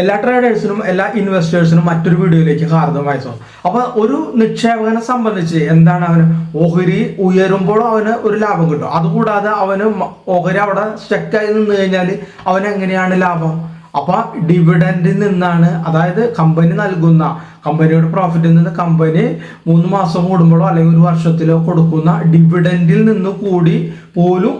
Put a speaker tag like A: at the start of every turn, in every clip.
A: എല്ലാ ട്രേഡേഴ്സിനും എല്ലാ ഇൻവെസ്റ്റേഴ്സിനും മറ്റൊരു വീഡിയോയിലേക്ക് ഹാർദമായ സ്വാഗതം അപ്പൊ ഒരു നിക്ഷേപകനെ സംബന്ധിച്ച് എന്താണ് അവന്? ഓഹരി ഉയരുമ്പോൾ അവന് ഒരു ലാഭം കിട്ടും. അതുകൂടാതെ അവന് ഓഹരി അവിടെ സ്റ്റക്കായി നിന്ന് കഴിഞ്ഞാൽ അവന് എങ്ങനെയാണ് ലാഭം? അപ്പൊ ഡിവിഡൻഡിൽ നിന്നാണ് അതായത് കമ്പനി നൽകുന്ന കമ്പനിയുടെ പ്രോഫിറ്റിൽ നിന്ന് കമ്പനി മൂന്ന് മാസം കൂടുമ്പോഴോ അല്ലെങ്കിൽ ഒരു വർഷത്തിലോ കൊടുക്കുന്ന ഡിവിഡൻഡിൽ നിന്ന് കൂടി പോലും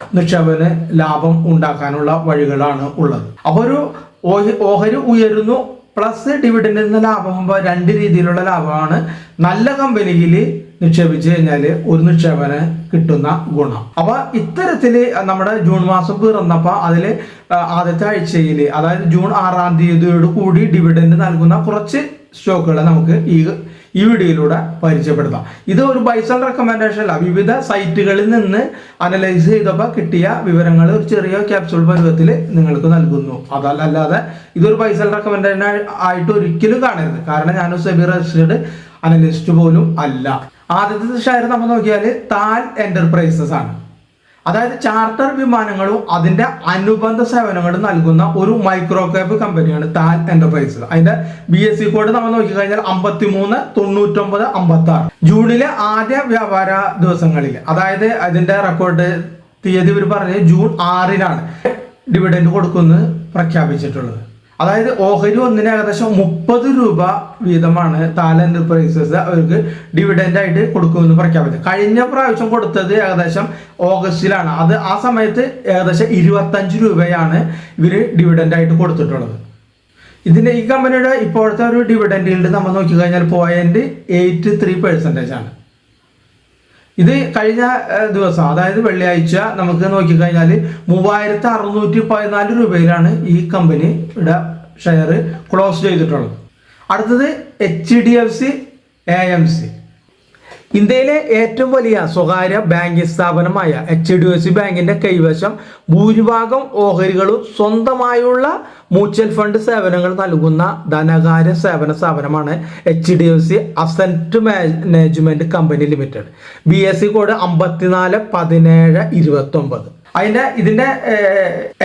A: നിക്ഷേപന് ലാഭം ഉണ്ടാക്കാനുള്ള വഴികളാണ് ഉള്ളത്. അപ്പോൾ ഒരു ഓഹരി ഉയരുന്നു പ്ലസ് ഡിവിഡൻഡിൽ നിന്ന് ലാഭമാകുമ്പോൾ രണ്ട് രീതിയിലുള്ള ലാഭമാണ്. നല്ല കമ്പനിയിൽ നിക്ഷേപിച്ചു കഴിഞ്ഞാൽ ഒരു നിക്ഷേപന് കിട്ടുന്ന ഗുണം. അപ്പൊ ഇത്തരത്തിൽ നമ്മുടെ ജൂൺ മാസം പിറന്നപ്പോ അതിൽ ആദ്യത്തെ ആഴ്ചയിൽ അതായത് ജൂൺ ആറാം തീയതിയോട് കൂടി ഡിവിഡൻഡ് നൽകുന്ന കുറച്ച് സ്റ്റോക്കുകൾ നമുക്ക് ഈ ഈ വീഡിയോയിലൂടെ പരിചയപ്പെടുത്താം. ഇത് ഒരു ബൈസൺ റെക്കമെൻഡേഷൻ അല്ല. വിവിധ സൈറ്റുകളിൽ നിന്ന് അനലൈസ് ചെയ്തപ്പോൾ കിട്ടിയ വിവരങ്ങൾ ഒരു ചെറിയ ക്യാപ്സൂൾ പരുവത്തിൽ നിങ്ങൾക്ക് നൽകുന്നു. അതല്ലാതെ ഇതൊരു ബൈസൺ റെക്കമെൻഡേഷൻ ആയിട്ട് ഒരിക്കലും കാണരുത്. കാരണം ഞാൻ സെബി രജിസ്റ്റേഡ് അനലിസ്റ്റ് പോലും അല്ല. ആദ്യത്തെ ഷെയർ നമ്മൾ നോക്കിയാൽ താൻ എന്റർപ്രൈസസ് ആണ്. അതായത് ചാർട്ടർ വിമാനങ്ങളും അതിന്റെ അനുബന്ധ സേവനങ്ങളും നൽകുന്ന ഒരു മൈക്രോ ക്യാബ് കമ്പനിയാണ് താൻ എന്റർപ്രൈസസ് അതിന്റെ ബി എസ് സി കോഡ് നമ്മൾ നോക്കിക്കഴിഞ്ഞാൽ അമ്പത്തി മൂന്ന് തൊണ്ണൂറ്റൊമ്പത് അമ്പത്തി ആറ് ജൂണിലെ ആദ്യ വ്യാപാര ദിവസങ്ങളിൽ അതായത് അതിന്റെ റെക്കോർഡ് തീയതി ഇവർ പറഞ്ഞത് ജൂൺ ആറിനാണ്. ഡിവിഡൻഡ് കൊടുക്കുന്നത് പ്രഖ്യാപിച്ചിട്ടുള്ളത്. അതായത് ഓഹരി ഒന്നിന് ഏകദേശം മുപ്പത് രൂപ വീതമാണ് താല എന്റർപ്രൈസസ് അവർക്ക് ഡിവിഡൻഡ് ആയിട്ട് കൊടുക്കുമെന്ന് പ്രഖ്യാപിച്ചത്. കഴിഞ്ഞ പ്രാവശ്യം കൊടുത്തത് ഏകദേശം ഓഗസ്റ്റിലാണ്. അത് ആ സമയത്ത് ഏകദേശം ഇരുപത്തഞ്ച് രൂപയാണ് ഇവർ ഡിവിഡൻഡ് ആയിട്ട് കൊടുത്തിട്ടുള്ളത്. ഇതിന്റെ ഈ കമ്പനിയുടെ ഇപ്പോഴത്തെ ഒരു ഡിവിഡൻഡ് നമ്മൾ നോക്കിക്കഴിഞ്ഞാൽ പോയിന്റ് എയ്റ്റ് ത്രീ പെർസെന്റേജ് ആണ്. ഇത് കഴിഞ്ഞ ദിവസം അതായത് വെള്ളിയാഴ്ച നമുക്ക് നോക്കിക്കഴിഞ്ഞാൽ മൂവായിരത്തി അറുന്നൂറ്റി പതിനാല് രൂപയിലാണ് ഈ കമ്പനിയുടെ ഷെയർ ക്ലോസ് ചെയ്തിട്ടുള്ളത്. അടുത്തത് H D F C A M C ഇന്ത്യയിലെ ഏറ്റവും വലിയ സ്വകാര്യ ബാങ്കിംഗ് സ്ഥാപനമായ എച്ച് ഡി എഫ് സി ബാങ്കിന്റെ കൈവശം ഭൂരിഭാഗം ഓഹരികളും സ്വന്തമായുള്ള മ്യൂച്വൽ ഫണ്ട് സേവനങ്ങൾ നൽകുന്ന ധനകാര്യ സേവന സ്ഥാപനമാണ് H D F C asset management company limited B S C code അമ്പത്തിനാല് പതിനേഴ് ഇരുപത്തി ഒമ്പത് അതിന്റെ ഇതിന്റെ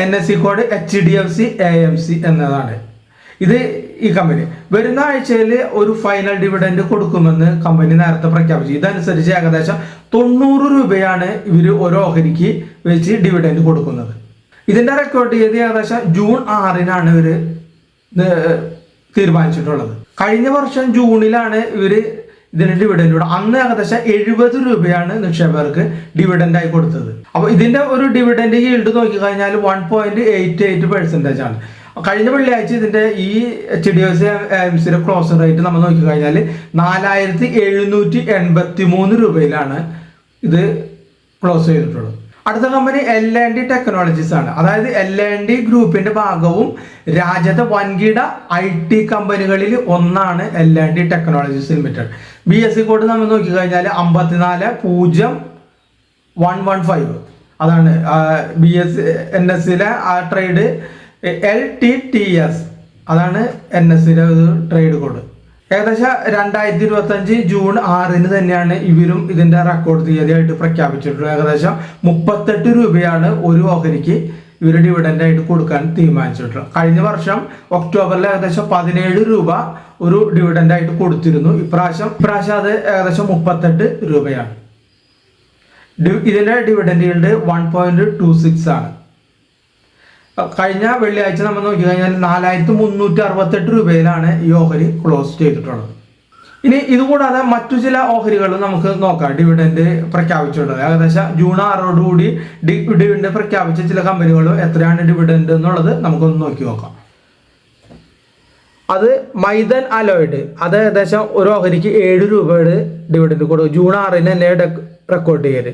A: N S C code H D F C A M C എന്നതാണ്. ഇത് ഈ കമ്പനി വരുന്ന ആഴ്ചയിൽ ഒരു ഫൈനൽ ഡിവിഡൻഡ് കൊടുക്കുമെന്ന് കമ്പനി നേരത്തെ പ്രഖ്യാപിച്ചു. ഇതനുസരിച്ച് ഏകദേശം തൊണ്ണൂറ് രൂപയാണ് ഇവർ ഓരോ ഓഹരിക്ക് വെച്ച് ഡിവിഡൻഡ് കൊടുക്കുന്നത്. ഇതിന്റെ റെക്കോർഡ് ചെയ്ത് ഏകദേശം ജൂൺ ആറിനാണ് ഇത് തീരുമാനിച്ചിട്ടുള്ളത്. കഴിഞ്ഞ വർഷം ജൂണിലാണ് ഇവർ ഇതിന് ഡിവിഡൻഡ് കൂടെ അന്ന് ഏകദേശം എഴുപത് രൂപയാണ് നിക്ഷേപകർക്ക് ഡിവിഡൻഡ് ആയി കൊടുത്തത്. അപ്പൊ ഇതിന്റെ ഒരു ഡിവിഡൻഡ് ഈൽഡ് നോക്കിക്കഴിഞ്ഞാൽ one point eight eight percentage ആണ്. കഴിഞ്ഞ വെള്ളിയാഴ്ച ഇതിന്റെ ഈ H D F C A സിയുടെ ക്ലോസിംഗ് റേറ്റ് നമ്മൾ നോക്കിക്കഴിഞ്ഞാൽ നാലായിരത്തി എഴുന്നൂറ്റി എൺപത്തി മൂന്ന് രൂപയിലാണ് ഇത് ക്ലോസ് ചെയ്തിട്ടുള്ളത്. അടുത്ത company L N D technologies ആണ്. അതായത് എൽ എൻ ഡി ഗ്രൂപ്പിന്റെ ഭാഗവും രാജ്യത്തെ വൻകിട ഐ ടി കമ്പനികളിൽ ഒന്നാണ് L N D technologies limited B S C code നമ്മൾ നോക്കിക്കഴിഞ്ഞാൽ അമ്പത്തിനാല് പൂജ്യം വൺ വൺ ഫൈവ് അതാണ് ബി എസ് എൻ എസ് സിയിലെ ആ trade L T T S അതാണ് എൻ എസിലെ ഒരു ട്രേഡ് കോഡ് ഏകദേശം രണ്ടായിരത്തി ഇരുപത്തി അഞ്ച് ജൂൺ ആറിന് തന്നെയാണ് ഇവരും ഇതിന്റെ റെക്കോർഡ് തീയതിയായിട്ട് പ്രഖ്യാപിച്ചിട്ടുള്ളത്. ഏകദേശം മുപ്പത്തെട്ട് രൂപയാണ് ഒരു ഓഹരിക്ക് ഇവർ ഡിവിഡൻഡ് ആയിട്ട് കൊടുക്കാൻ തീരുമാനിച്ചിട്ടുള്ളത്. കഴിഞ്ഞ വർഷം ഒക്ടോബറിൽ ഏകദേശം പതിനേഴ് രൂപ ഒരു ഡിവിഡൻഡ് ആയിട്ട് കൊടുത്തിരുന്നു. ഇപ്രാവശ്യം ഇപ്രാവശ്യം അത് ഏകദേശം മുപ്പത്തെട്ട് രൂപയാണ്. ഇതിന്റെ dividend one point two six ആണ്. കഴിഞ്ഞ വെള്ളിയാഴ്ച നമ്മൾ നോക്കി കഴിഞ്ഞാൽ നാലായിരത്തി മുന്നൂറ്റി അറുപത്തെട്ട് രൂപയിലാണ് ഈ ഓഹരി ക്ലോസ് ചെയ്തിട്ടുള്ളത്. ഇനി ഇതുകൂടാതെ മറ്റു ചില ഓഹരികൾ നമുക്ക് നോക്കാം. ഡിവിഡൻഡ് പ്രഖ്യാപിച്ചിട്ടുള്ളത്. ഏകദേശം ജൂൺ ആറോടുകൂടി ഡിവിഡൻഡ് പ്രഖ്യാപിച്ച ചില കമ്പനികൾ എത്രയാണ് ഡിവിഡൻഡ് എന്നുള്ളത് നമുക്കൊന്ന് നോക്കി നോക്കാം. അത് മൈദൻ അലോയിഡ്. അത് ഏകദേശം ഒരു ഓഹരിക്ക് ഏഴ് രൂപയുടെ ഡിവിഡൻഡ് കൊടുക്കും. ജൂൺ ആറിന് തന്നെ റെക്കോർഡ് ചെയ്യൽ.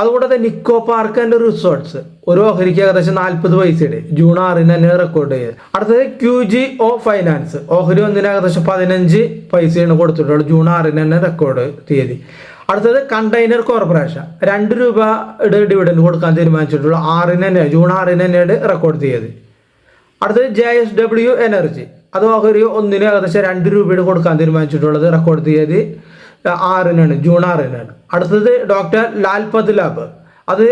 A: അതുകൂടാതെ നിക്കോ പാർക്ക് ആൻഡ് റിസോർട്ട്സ് ഒരു ഓഹരിക്ക് ഏകദേശം നാൽപ്പത് പൈസയുടെ ജൂൺ ആറിന് തന്നെ റെക്കോർഡ് ചെയ്ത് അടുത്തത് ക്യു ജി ഒ ഫൈനാൻസ് ഓഹരി ഒന്നിന് ഏകദേശം പതിനഞ്ച് പൈസയാണ് കൊടുത്തിട്ടുള്ളത് ജൂൺ ആറിന് തന്നെ റെക്കോർഡ് തീയതി. അടുത്തത് കണ്ടെയ്നർ കോർപ്പറേഷൻ രണ്ട് രൂപയുടെ ഡിവിഡൻഡ് കൊടുക്കാൻ തീരുമാനിച്ചിട്ടുള്ള ആറിന് തന്നെ ജൂൺ ആറിന് തന്നെയാണ് റെക്കോർഡ് ചെയ്തത് അടുത്തത് ജെ എസ് ഡബ്ല്യു എനർജി അത് ഓഹരി ഒന്നിന് ഏകദേശം രണ്ട് രൂപയുടെ കൊടുക്കാൻ തീരുമാനിച്ചിട്ടുള്ളത് റെക്കോർഡ് തീയതി. ആറിനാണ് ജൂൺ ആറിനാണ്. അടുത്തത് ഡോക്ടർ ലാൽപത് ലാബ് അത്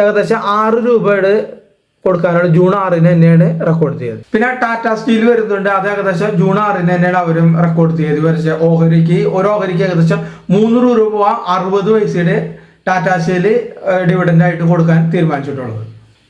A: ഏകദേശം ആറ് രൂപയുടെ കൊടുക്കാനാണ് ജൂൺ ആറിന് തന്നെയാണ് റെക്കോർഡ് ചെയ്തത്. പിന്നെ ടാറ്റ സ്റ്റീൽ വരുന്നുണ്ട് അത് ഏകദേശം ജൂൺ ആറിന് തന്നെയാണ് അവരും റെക്കോർഡ് ചെയ്തത്. വരച്ച ഓഹരിക്ക് ഒരു ഓഹരിക്ക് ഏകദേശം മൂന്നൂറ് രൂപ അറുപത് പൈസയുടെ ടാറ്റ സ്റ്റീൽ ഡിവിഡന്റ് ആയിട്ട് കൊടുക്കാൻ തീരുമാനിച്ചിട്ടുള്ളത്.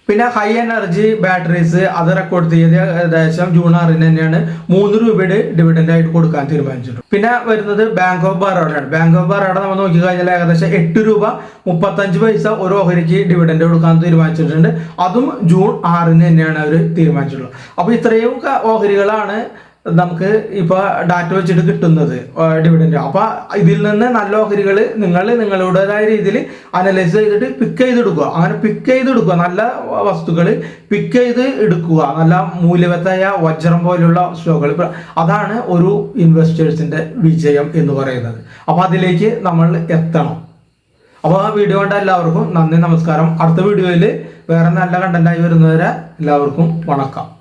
A: പിന്നെ ഹൈ എനർജി ബാറ്ററീസ് അത് റെക്കോർഡ് ഏകദേശം ജൂൺ ആറിന് തന്നെയാണ് മൂന്ന് രൂപയുടെ ഡിവിഡൻഡ് ആയിട്ട് കൊടുക്കാൻ തീരുമാനിച്ചിട്ടുണ്ട് പിന്നെ വരുന്നത് ബാങ്ക് ഓഫ് ബറോഡയാണ് ബാങ്ക് ഓഫ് ബറോഡ നമ്മൾ നോക്കിക്കഴിഞ്ഞാൽ ഏകദേശം എട്ട് രൂപ മുപ്പത്തഞ്ച് പൈസ ഒരു ഓഹരിക്ക് ഡിവിഡൻഡ് കൊടുക്കാൻ തീരുമാനിച്ചിട്ടുണ്ട്. അതും ജൂൺ ആറിന് തന്നെയാണ് അവർ തീരുമാനിച്ചിട്ടുള്ളത്. അപ്പോൾ ഇത്രയും ഓഹരികളാണ് നമുക്ക് ഇപ്പോൾ ഡാറ്റ വെച്ചിട്ട് കിട്ടുന്നത് ഡിവിഡൻഡ് അപ്പോൾ ഇതിൽ നിന്ന് നല്ല ഓഹരികൾ നിങ്ങൾ നിങ്ങളുടേതായ രീതിയിൽ അനലൈസ് ചെയ്തിട്ട് പിക്ക് ചെയ്തെടുക്കുക. അങ്ങനെ പിക്ക് ചെയ്തെടുക്കുക. നല്ല വസ്തുക്കൾ പിക്ക് ചെയ്ത് എടുക്കുക. നല്ല മൂല്യവത്തായ വജ്രം പോലുള്ള സ്റ്റോക്കുകൾ. അതാണ് ഒരു ഇൻവെസ്റ്റേഴ്സിന്റെ വിജയം എന്ന് പറയുന്നത്. അപ്പോൾ അതിലേക്ക് നമ്മൾ എത്തണം. അപ്പോൾ ആ വീഡിയോ കണ്ട എല്ലാവർക്കും നന്ദി നമസ്കാരം. അടുത്ത വീഡിയോയിൽ വേറെ നല്ല കണ്ടന്റായി വരുന്നവരെ എല്ലാവർക്കും വണക്കം.